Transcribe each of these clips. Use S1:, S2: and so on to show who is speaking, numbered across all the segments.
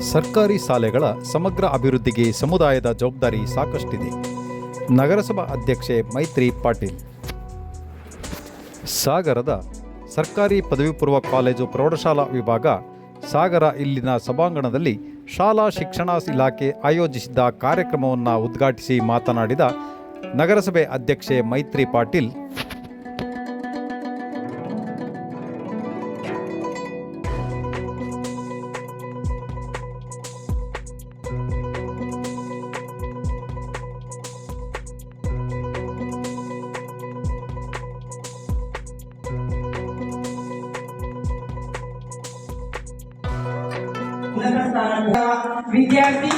S1: ಸರ್ಕಾರಿ ಶಾಲೆಗಳ ಸಮಗ್ರ ಅಭಿವೃದ್ಧಿಗೆ ಸಮುದಾಯದ ಜವಾಬ್ದಾರಿ ಸಾಕಷ್ಟಿದೆ. ನಗರಸಭಾ ಅಧ್ಯಕ್ಷೆ ಮೈತ್ರಿ ಪಾಟೀಲ್. ಸಾಗರದ ಸರ್ಕಾರಿ ಪದವಿ ಪೂರ್ವ ಕಾಲೇಜು ಪ್ರೌಢಶಾಲಾ ವಿಭಾಗ, ಸಾಗರ ಇಲ್ಲಿನ ಸಭಾಂಗಣದಲ್ಲಿ ಶಾಲಾ ಶಿಕ್ಷಣ ಇಲಾಖೆ ಆಯೋಜಿಸಿದ್ದ ಕಾರ್ಯಕ್ರಮವನ್ನು ಉದ್ಘಾಟಿಸಿ ಮಾತನಾಡಿದ ನಗರಸಭೆ ಅಧ್ಯಕ್ಷೆ ಮೈತ್ರಿ ಪಾಟೀಲ್.
S2: ಉನ್ನತ ಸ್ಥಾನದ ವಿದ್ಯಾರ್ಥಿ.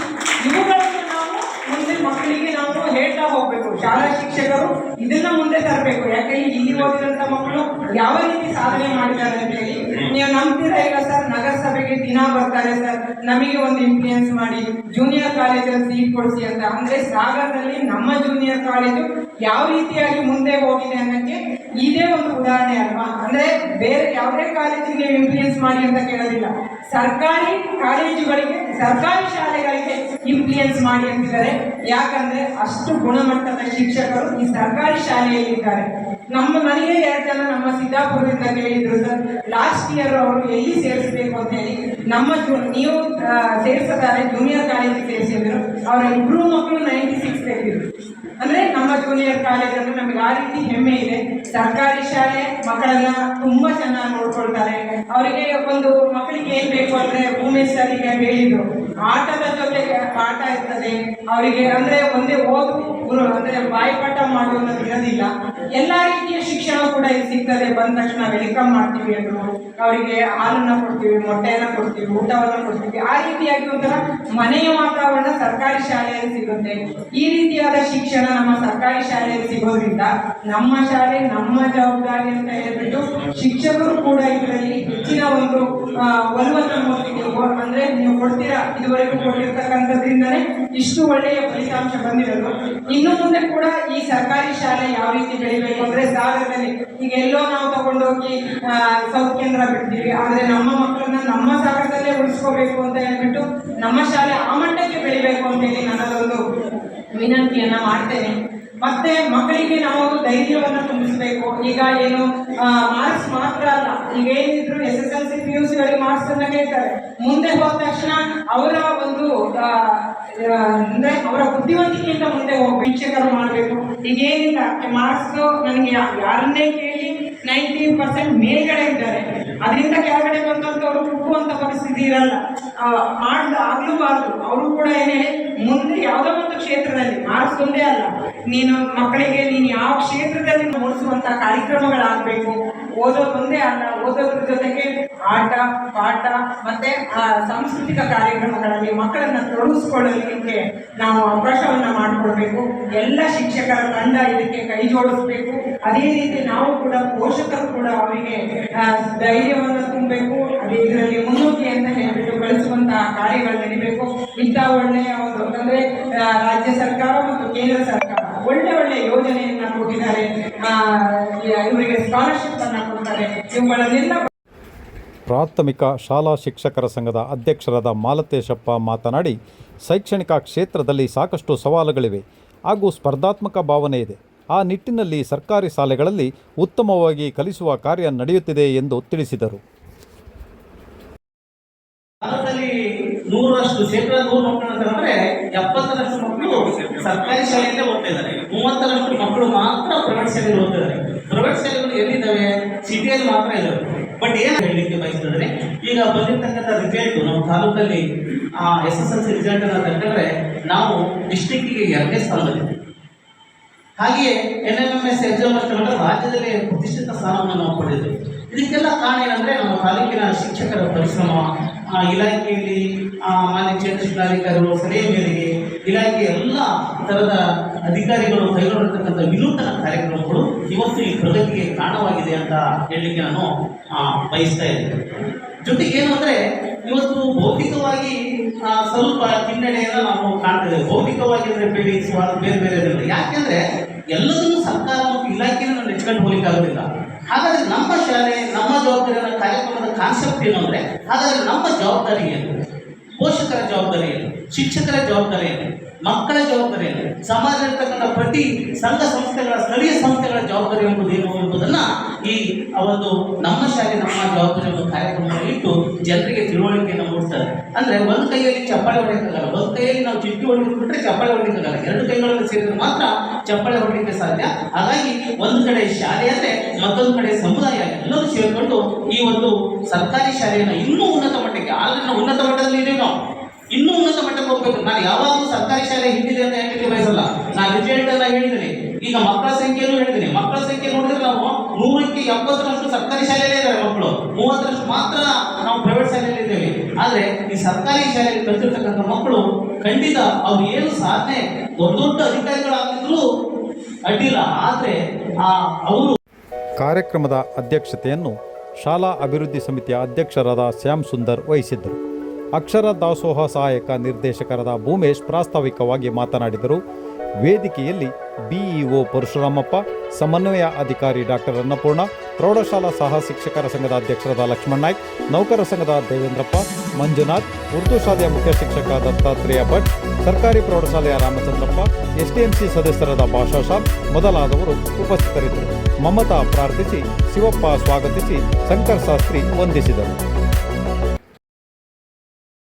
S2: ಇವುಗಳನ್ನು ನಾವು ಮುಂದೆ ಮಕ್ಕಳಿಗೆ ನಾವು ಹೇಳ್ತಾ ಹೋಗ್ಬೇಕು. ಶಾಲಾ ಶಿಕ್ಷಕರು ಇದನ್ನ ಮುಂದೆ ತರಬೇಕು. ಯಾಕಂದ್ರೆ ಇಲ್ಲಿ ಓದಿದಂತ ಮಕ್ಕಳು ಯಾವ ರೀತಿ ಸಾಧನೆ ಮಾಡಿದ್ದಾರೆ ಅಂತ ಹೇಳಿ. ನೀವು ನಂಬ್ತೀರಾ ಈಗ ಸರ್? ನಗರಸಭೆಗೆ ದಿನ ಬರ್ತಾರೆ ಸರ್. ನಮಗೆ ಒಂದು ಇನ್ಫ್ಲೂಯೆನ್ಸ್ ಮಾಡಿ ಜೂನಿಯರ್ ಕಾಲೇಜಲ್ಲಿ ಸೀಟ್ ಕೊಡಿಸಿ ಅಂತ. ಅಂದ್ರೆ ಸಾಗರದಲ್ಲಿ ನಮ್ಮ ಜೂನಿಯರ್ ಕಾಲೇಜು ಯಾವ ರೀತಿಯಾಗಿ ಮುಂದೆ ಹೋಗಿದೆ ಅನ್ನೋಕ್ಕೆ ಇದೇ ಒಂದು ಉದಾಹರಣೆ ಅಲ್ವಾ? ಅಂದ್ರೆ ಬೇರೆ ಯಾವುದೇ ಕಾಲೇಜಿಗೆ ಇನ್ಫ್ಲೂಯೆನ್ಸ್ ಮಾಡಿ ಅಂತ ಕೇಳೋದಿಲ್ಲ. ಸರ್ಕಾರಿ ಕಾಲೇಜುಗಳಿಗೆ, ಸರ್ಕಾರಿ ಶಾಲೆಗಳಿಗೆ ಇನ್ಫ್ಲೂಯೆನ್ಸ್ ಮಾಡಿ ಅಂತಿದ್ದಾರೆ. ಯಾಕಂದ್ರೆ ಅಷ್ಟು ಗುಣಮಟ್ಟದ ಶಿಕ್ಷಕರು ಈ ಸರ್ಕಾರಿ ಶಾಲೆಯಲ್ಲಿ ಇದ್ದಾರೆ ನಮ್ಮ ನನಗೆ ಎರಡು ಜನ ನಮ್ಮ ಸಿದ್ದಾಪುರದಿಂದ ಕೇಳಿದ್ರು ಸರ್ ಲಾಸ್ಟ್ ಇಯರ್ ಅವರು ಎಲ್ಲಿ ಸೇರಿಸಬೇಕು ಅಂತ ಹೇಳಿ ನಮ್ಮ ನೀವು ಆ, ಸೇರಿಸಿದ್ದಾರೆ ಜೂನಿಯರ್ ಕಾಲೇಜಿಗೆ ಸೇರಿಸಿದ್ರು. ಅವರ ಇಬ್ರು ಮಕ್ಕಳು ನೈಂಟಿ ಸಿಕ್ಸ್ ತೆಗೆದಿದ್ರು ಅಂದ್ರೆ ನಮ್ಮ ಜೂನಿಯರ್ ಕಾಲೇಜ್ ಅಂದ್ರೆ ನಮಗೆ ಆ ರೀತಿ ಹೆಮ್ಮೆ ಇದೆ. ಸರ್ಕಾರಿ ಶಾಲೆ ಮಕ್ಕಳನ್ನ ತುಂಬಾ ಚೆನ್ನಾಗಿ ನೋಡ್ಕೊಳ್ತಾರೆ. ಅವರಿಗೆ ಒಂದು ಮಕ್ಕಳಿಗೆ ಏನ್ ಬೇಕು ಅಂದ್ರೆ ಉಮೇಶ್ ಸರಿಗೆ ಹೇಳಿದ್ರು. ಆಟದ ಜೊತೆಗೆ ಪಾಠ ಇರ್ತದೆ. ಅವರಿಗೆ ಅಂದ್ರೆ ಒಂದೇ ಓದು ಗುರು, ಅಂದ್ರೆ ಬಾಯಿಪಾಠ ಇರೋದಿಲ್ಲ. ಎಲ್ಲಾ ರೀತಿಯ ಶಿಕ್ಷಣ ಕೂಡ ಇಲ್ಲಿ ಸಿಗ್ತದೆ. ಬಂದ ತಕ್ಷಣ ವೆಲ್ಕಮ್ ಮಾಡ್ತೀವಿ ಅಂದ್ರು ಅವರಿಗೆ ಹಾಲನ್ನ ಕೊಡ್ತೀವಿ, ಮೊಟ್ಟೆಯನ್ನ ಕೊಡ್ತೀವಿ, ಊಟವನ್ನ ಕೊಡ್ತೀವಿ. ಆ ರೀತಿಯಾಗಿ ಒಂಥರ ಮನೆಯ ವಾತಾವರಣ ಸರ್ಕಾರಿ ಶಾಲೆಯಲ್ಲಿ ಸಿಗುತ್ತೆ. ಈ ರೀತಿಯಾದ ಶಿಕ್ಷಣ ನಮ್ಮ ಸರ್ಕಾರಿ ಶಾಲೆಯಲ್ಲಿ ಸಿಗೋದ್ರಿಂದ ನಮ್ಮ ಶಾಲೆ, ನಮ್ಮ ಜವಾಬ್ದಾರಿ ಅಂತ ಹೇಳ್ಬಿಟ್ಟು ಶಿಕ್ಷಕರು ಕೂಡ ಇದರಲ್ಲಿ ಹೆಚ್ಚಿನ ಒಂದು ಒಲವನ್ನು ಅಂದ್ರೆ ನೀವು ಕೊಡ್ತೀರಾ? ಇದುವರೆಗೂ ಕೊಟ್ಟಿರ್ತಕ್ಕಂಥದ್ರಿಂದನೇ ಇಷ್ಟು ಒಳ್ಳೆಯ ಫಲಿತಾಂಶ ಬಂದಿರೋದು. ಇನ್ನು ಮುಂದೆ ಕೂಡ ಈ ಸರ್ಕಾರಿ ಶಾಲೆ ಯಾವ ರೀತಿ ಬೆಳಿಬೇಕು ಅಂದ್ರೆ ಸಾಗರದಲ್ಲಿ ಈಗ ಎಲ್ಲೋ ನಾವು ತಗೊಂಡೋಗಿ ಸೌತ್ ಕೇಂದ್ರ ಬಿಡ್ತೀವಿ. ಆದ್ರೆ ನಮ್ಮ ಮಕ್ಕಳನ್ನ ನಮ್ಮ ಸಾಗರದಲ್ಲೇ ಉಳಿಸ್ಕೋಬೇಕು ಅಂತ ಹೇಳ್ಬಿಟ್ಟು ನಮ್ಮ ಶಾಲೆ ಆ ಮಟ್ಟಕ್ಕೆ ಬೆಳಿಬೇಕು ಅಂತ ಹೇಳಿ ನನ್ನದೊಂದು ವಿನಂತಿಯನ್ನ ಮಾಡ್ತೇನೆ. ಮತ್ತೆ ಮಕ್ಕಳಿಗೆ ನಾವು ಧೈರ್ಯವನ್ನು ತುಂಬಿಸಬೇಕು. ಈಗ ಏನು ಮಾರ್ಕ್ಸ್ ಮಾತ್ರ ಅಲ್ಲ. ಈಗ ಏನಿದ್ರು S S L C P U marks ಅನ್ನ ಕೇಳ್ತಾರೆ. ಮುಂದೆ ಹೋದ ತಕ್ಷಣ ಅವರ ಒಂದು ಅಂದ್ರೆ ಅವರ ಬುದ್ಧಿವಂತಿಕೆಯಿಂದ ಮುಂದೆ ಹೋಗಿ ಶಿಕ್ಷಕರು ಮಾಡಬೇಕು. ಈಗ ಏನಿಲ್ಲ ಮಾರ್ಕ್ಸ್ ನನಗೆ ಯಾರನ್ನೇ ಕೇಳಿ ನೈಂಟಿ ಪರ್ಸೆಂಟ್ ಮೇಲ್ಗಡೆ ಇದ್ದಾರೆ. ಅದರಿಂದ ಕೆಳಗಡೆ ಬಂದಂತವ್ರು ಕುಕ್ಕುವಂತ ಪರಿಸ್ಥಿತಿ ಇರಲ್ಲ. ಆ, ಆಗ್ಲೂ ಬಾರ್ದು ಅವರು ಕೂಡ ಏನೇ ಮಾರ್ಕ್ಸ್ ಅಲ್ಲ. ನೀನು ಮಕ್ಕಳಿಗೆ ನೀನು ಯಾವ ಕ್ಷೇತ್ರದಲ್ಲಿ ಮೂಡಿಸುವಂತ ಕಾರ್ಯಕ್ರಮಗಳಾಗಬೇಕು ಓದೋದೊಂದೇ ಅಲ್ಲ. ಓದೋದ್ರ ಜೊತೆಗೆ ಆಟ ಪಾಠ ಮತ್ತೆ ಆ, ಸಾಂಸ್ಕೃತಿಕ ಕಾರ್ಯಕ್ರಮಗಳಲ್ಲಿ ಮಕ್ಕಳನ್ನ ತೊಡಗಿಸ್ಕೊಳ್ಳಲಿಕ್ಕೆ ನಾವು ಅವಕಾಶವನ್ನ ಮಾಡಿಕೊಡ್ಬೇಕು. ಎಲ್ಲ ಶಿಕ್ಷಕರ ತಂಡ ಇದಕ್ಕೆ ಕೈ ಜೋಡಿಸ್ಬೇಕು. ಅದೇ ರೀತಿ ನಾವು ಕೂಡ ಪೋಷಕರು ಕೂಡ ಅವರಿಗೆ ಧೈರ್ಯವನ್ನು ತುಂಬಬೇಕು. ಇದರಲ್ಲಿ ಮುನ್ನುಗ್ಗಿ ಅಂತ ಹೇಳಿಬಿಟ್ಟು ಬೆಳೆಸುವಂತಹ ಕಾರ್ಯಗಳು ನಡಿಬೇಕು. ಇಂಥ ಒಳ್ಳೆಯ ಒಂದು ಅಂದ್ರೆ ರಾಜ್ಯ ಸರ್ಕಾರ ಮತ್ತು ಕೇಂದ್ರ ಸರ್ಕಾರ ಒಳ್ಳೆ ಒಳ್ಳೆ ಯೋಜನೆಯನ್ನ ಕೊಟ್ಟಿದ್ದಾರೆ. ಇವರಿಗೆ ಸ್ಕಾಲರ್ಶಿಪ್ ಅನ್ನ ಕೊಡ್ತಾರೆ. ಇವುಗಳನ್ನೆಲ್ಲ
S1: ಪ್ರಾಥಮಿಕ ಶಾಲಾ ಶಿಕ್ಷಕರ ಸಂಘದ ಅಧ್ಯಕ್ಷರಾದ ಮಾಲತೇಶಪ್ಪ ಮಾತನಾಡಿ, ಶೈಕ್ಷಣಿಕ ಕ್ಷೇತ್ರದಲ್ಲಿ ಸಾಕಷ್ಟು ಸವಾಲುಗಳಿವೆ ಹಾಗೂ ಸ್ಪರ್ಧಾತ್ಮಕ ಭಾವನೆ ಇದೆ. ಆ ನಿಟ್ಟಿನಲ್ಲಿ ಸರ್ಕಾರಿ ಶಾಲೆಗಳಲ್ಲಿ ಉತ್ತಮವಾಗಿ ಕಲಿಸುವ ಕಾರ್ಯ ನಡೆಯುತ್ತಿದೆ ಎಂದು ತಿಳಿಸಿದರು.
S3: ಸರ್ಕಾರಿ ಶಾಲೆಯಲ್ಲೇ ಓದ್ತಾ ಇದ್ದಾರೆ. ಮೂವತ್ತರಷ್ಟು ಮಕ್ಕಳು ಮಾತ್ರ ಪ್ರೈವೇಟ್ ಶಾಲೆಯಲ್ಲಿ ಓದ್ತಾ ಇದ್ದಾರೆ. ಪ್ರೈವೇಟ್ ಶಾಲೆಗಳು ಎಲ್ಲಿದ್ದಾವೆ? ಸಿಟಿಯಲ್ಲಿ ಮಾತ್ರ ಇದ್ದಾವೆ. ಬಟ್ ಏನು ಹೇಳಲಿಕ್ಕೆ ಬಯಸ್ತಿದ್ರೆ ಈಗ ಬಂದಿರ್ತಕ್ಕಂಥ ರಿಸಲ್ಟ್ ನಮ್ಮ ತಾಲೂಕಲ್ಲಿ, ಆ S S L C result ಅನ್ನ ತಗೊಂಡ್ರೆ ನಾವು ಡಿಸ್ಟಿಕ್ಕಿಗೆ ಎರಡನೇ ಸ್ಥಾನದಲ್ಲಿ ಹಾಗೆಯೇ N M M S exam ತಗೊಂಡ್ರೆ ರಾಜ್ಯದಲ್ಲಿ ಪ್ರತಿಷ್ಠಿತ ಸ್ಥಾನವನ್ನು ನಾವು ಪಡೆದಿದ್ದೇವೆ. ಇದಕ್ಕೆಲ್ಲ ಕಾರಣ ಏನಂದ್ರೆ ನಮ್ಮ ತಾಲೂಕಿನ ಶಿಕ್ಷಕರ ಪರಿಶ್ರಮ ಇಲಾಖೆಯಲ್ಲಿ ಮಾನ್ಯ ಶಿಕ್ಷಣಾಧಿಕಾರಿಗಳು ಸಲಹೆ ಮೇರೆಗೆ ಇಲಾಖೆಯ ಎಲ್ಲ ಥರದ ಅಧಿಕಾರಿಗಳು ಕೈಗೊಂಡಿರ್ತಕ್ಕಂಥ ವಿನೂತನ ಕಾರ್ಯಕ್ರಮಗಳು ಇವತ್ತು ಈ ಪ್ರಗತಿಗೆ ಕಾರಣವಾಗಿದೆ ಅಂತ ಹೇಳಲಿಕ್ಕೆ ನಾನು ಬಯಸ್ತಾ ಇದ್ದೇನೆ. ಜೊತೆಗೆ ಏನು ಅಂದರೆ, ಇವತ್ತು ಭೌತಿಕವಾಗಿ ಸ್ವಲ್ಪ ಹಿನ್ನಡೆಯನ್ನು ನಾವು ಕಾಣ್ತೇವೆ ಭೌತಿಕವಾಗಿ ಅಂದರೆ ಬಿಲ್ಡಿಂಗ್ಸ್ ಬೇರೆ ಬೇರೆ ಯಾಕೆಂದರೆ ಎಲ್ಲದನ್ನೂ ಸರ್ಕಾರ ಮತ್ತು ಇಲಾಖೆಯನ್ನು ನೆಚ್ಕೊಂಡು ಹೋಗ್ಲಿಕ್ಕೆ ಆಗೋದಿಲ್ಲ. ಹಾಗಾದ್ರೆ ನಮ್ಮ ಶಾಲೆ, ನಮ್ಮ ಜವಾಬ್ದಾರಿ ಅನ್ನೋ ಕಾರ್ಯಕ್ರಮದ ಕಾನ್ಸೆಪ್ಟ್ ಏನು ಅಂದ್ರೆ, ಹಾಗಾದ್ರೆ ನಮ್ಮ ಜವಾಬ್ದಾರಿ ಏನು? ಪೋಷಕರ ಜವಾಬ್ದಾರಿ ಏನು? ಶಿಕ್ಷಕರ ಜವಾಬ್ದಾರಿ ಏನು? ಮಕ್ಕಳ ಜವಾಬ್ದಾರಿ ಏನು? ಸಮಾಜ ಪ್ರತಿ ಸಂಘ ಸಂಸ್ಥೆಗಳ, ಸ್ಥಳೀಯ ಸಂಸ್ಥೆಗಳ ಜವಾಬ್ದಾರಿ ಎಂಬುದೇನು ಎಂಬುದನ್ನ ಈ ಒಂದು ನಮ್ಮ ಶಾಲೆ, ನಮ್ಮ ಜವಾಬ್ದಾರಿ ಎಂಬ ಕಾರ್ಯಕ್ರಮದಲ್ಲಿ ಇಟ್ಟು ಜನರಿಗೆ ತಿಳುವಳಿಕೆಯನ್ನು ಮೂಡಿಸ್ತಾರೆ. ಅಂದ್ರೆ ಒಂದು ಕೈಯಲ್ಲಿ ಚಪ್ಪಾಳೆ ಹೊಡೆಯಕ್ಕಾಗಲ್ಲ ಒಂದು ಕೈಯಲ್ಲಿ ನಾವು ಚಿಟ್ಟಿ ಹೊಡೆದ್ಬಿಟ್ರೆ ಚಪ್ಪಾಳೆ ಹೊಡೆಯಕ್ಕಾಗಲ್ಲ ಎರಡು ಕೈಗಳನ್ನು ಸೇರಿದ್ರೆ ಮಾತ್ರ ಚಪ್ಪಾಳೆ ಹೊಡೆಯಲಿಕ್ಕೆ ಸಾಧ್ಯ. ಹಾಗಾಗಿ ಒಂದು ಕಡೆ ಶಾಲೆ ಅಂದರೆ ಮತ್ತೊಂದು ಕಡೆ ಸಮುದಾಯ ಎಲ್ಲರೂ ಸೇರಿಕೊಂಡು ಈ ಒಂದು ಸರ್ಕಾರಿ ಶಾಲೆಯನ್ನು ಇನ್ನೂ ಉನ್ನತ ಮಟ್ಟಕ್ಕೆ ಆಲ್ರೆಡಿ ನಾವು ಉನ್ನತ ಮಟ್ಟದಲ್ಲಿ ಇದೀವಿ ನಾವು. ಇನ್ನೂ ಉನ್ನತ ಮಟ್ಟಕ್ಕೆ ಹೋಗ್ಬೇಕು. ನಾನು ಯಾವಾಗಲೂ ಸರ್ಕಾರಿ ಶಾಲೆ ಹಿಂದಿದೆ ಅಂತ ಹೇಳಲಿಕ್ಕೆ ಬಯಸಲ್ಲ? ನಾನು ರಿಸಲ್ಟ್ ಎಲ್ಲ ಹೇಳಿದ್ದೀನಿ. ಈಗ ಮಕ್ಕಳ ಸಂಖ್ಯೆನೂ ಹೇಳಿದ್ದೀನಿ. ಮಕ್ಕಳ ಸಂಖ್ಯೆ ನೋಡಿದ್ರೆ ನಾವು ನೂರಕ್ಕೆ ಎಪ್ಪತ್ತರಷ್ಟು ಸರ್ಕಾರಿ ಶಾಲೆಯಲ್ಲೇ ಇದ್ದಾರೆ ಮಕ್ಕಳು. ಮೂವತ್ತರಷ್ಟು ಮಾತ್ರ ನಾವು ಪ್ರೈವೇಟ್ ಶಾಲೆಯಲ್ಲಿ ಇದ್ದೇವೆ ಆದ್ರೆ ಈ ಸರ್ಕಾರಿ ಶಾಲೆಯಲ್ಲಿ ಕಲ್ತಿರ್ತಕ್ಕಂಥ ಮಕ್ಕಳು ಖಂಡಿತ ಅವ್ರು ಏನು ಸಾಧನೆ ದೊಡ್ಡ ದೊಡ್ಡ ಅಧಿಕಾರಿಗಳಾಗಿದ್ರು ಅಡ್ಡಿಲ್ಲ ಆದರೆ ಆ ಅವರು
S1: ಕಾರ್ಯಕ್ರಮದ ಅಧ್ಯಕ್ಷತೆಯನ್ನು ಶಾಲಾ ಅಭಿವೃದ್ಧಿ ಸಮಿತಿಯ ಅಧ್ಯಕ್ಷರಾದ ಶ್ಯಾಮ್ ಸುಂದರ್ ವಹಿಸಿದ್ದರು. ಅಕ್ಷರ ದಾಸೋಹ ಸಹಾಯಕ ನಿರ್ದೇಶಕರಾದ ಭೂಮೇಶ್ ಪ್ರಾಸ್ತಾವಿಕವಾಗಿ ಮಾತನಾಡಿದರು. ವೇದಿಕೆಯಲ್ಲಿ ಬಿಇಒ ಪರಶುರಾಮಪ್ಪ, ಸಮನ್ವಯ ಅಧಿಕಾರಿ ಡಾಕ್ಟರ್ ಅನ್ನಪೂರ್ಣ, ಪ್ರೌಢಶಾಲಾ ಸಹ ಶಿಕ್ಷಕರ ಸಂಘದ ಅಧ್ಯಕ್ಷರಾದ ಲಕ್ಷ್ಮಣ್ ನಾಯ್ಕ್ ನೌಕರ ಸಂಘದ ದೇವೇಂದ್ರಪ್ಪ, ಮಂಜುನಾಥ್, ಉರ್ದು ಶಾಲೆಯ ಮುಖ್ಯ ಶಿಕ್ಷಕ ದತ್ತಾತ್ರೇಯ ಭಟ್, ಸರ್ಕಾರಿ ಪ್ರೌಢಶಾಲೆಯ ರಾಮಚಂದ್ರಪ್ಪ ಎಸ್ಟಿಎಂಸಿ ಸದಸ್ಯರಾದ ಭಾಷಾ ಸಾಬ್ ಮೊದಲಾದವರು ಉಪಸ್ಥಿತರಿದ್ದರು. ಮಮತಾ ಪ್ರಾರ್ಥಿಸಿ, ಶಿವಪ್ಪ ಸ್ವಾಗತಿಸಿ, ಶಂಕರ್ ಶಾಸ್ತ್ರಿ ವಂದಿಸಿದರು.